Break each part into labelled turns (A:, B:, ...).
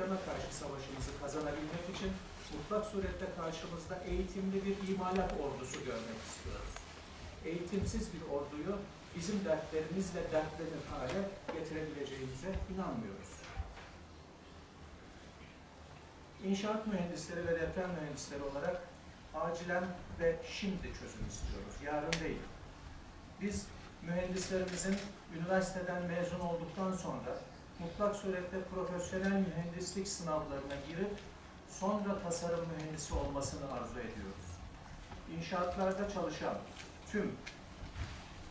A: depreme karşı savaşımızı kazanabilmek için mutlak surette karşımızda eğitimli bir imalat ordusu görmek istiyoruz. Eğitimsiz bir orduyu bizim dertlerimizle dertlenir hale getirebileceğimize inanmıyoruz. İnşaat mühendisleri ve deprem mühendisleri olarak acilen ve şimdi çözüm istiyoruz, yarın değil. Biz mühendislerimizin üniversiteden mezun olduktan sonra mutlak surette profesyonel mühendislik sınavlarına girip sonra tasarım mühendisi olmasını arzu ediyoruz. İnşaatlarda çalışan tüm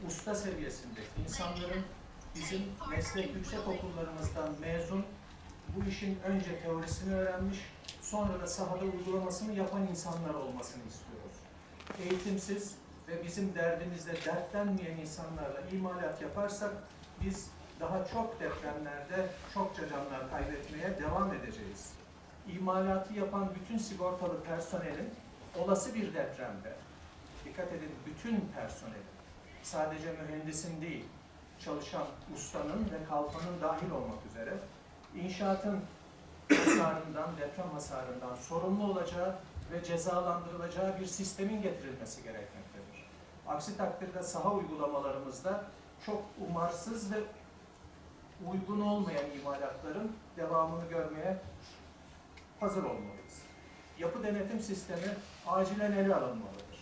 A: usta seviyesindeki insanların bizim meslek yüksek okullarımızdan mezun, bu işin önce teorisini öğrenmiş, sonra da sahada uygulamasını yapan insanlar olmasını istiyoruz. Eğitimsiz ve bizim derdimizle dertlenmeyen insanlarla imalat yaparsak biz daha çok depremlerde çokça canlar kaybetmeye devam edeceğiz. İmalatı yapan bütün sigortalı personelin olası bir depremde, dikkat edin bütün personelin, sadece mühendisin değil, çalışan ustanın ve kalfanın dahil olmak üzere inşaatın hasarından, deprem hasarından sorumlu olacağı ve cezalandırılacağı bir sistemin getirilmesi gerekmektedir. Aksi takdirde saha uygulamalarımızda çok umarsız ve uygun olmayan imalatların devamını görmeye hazır olmalıyız. Yapı denetim sistemi acilen ele alınmalıdır.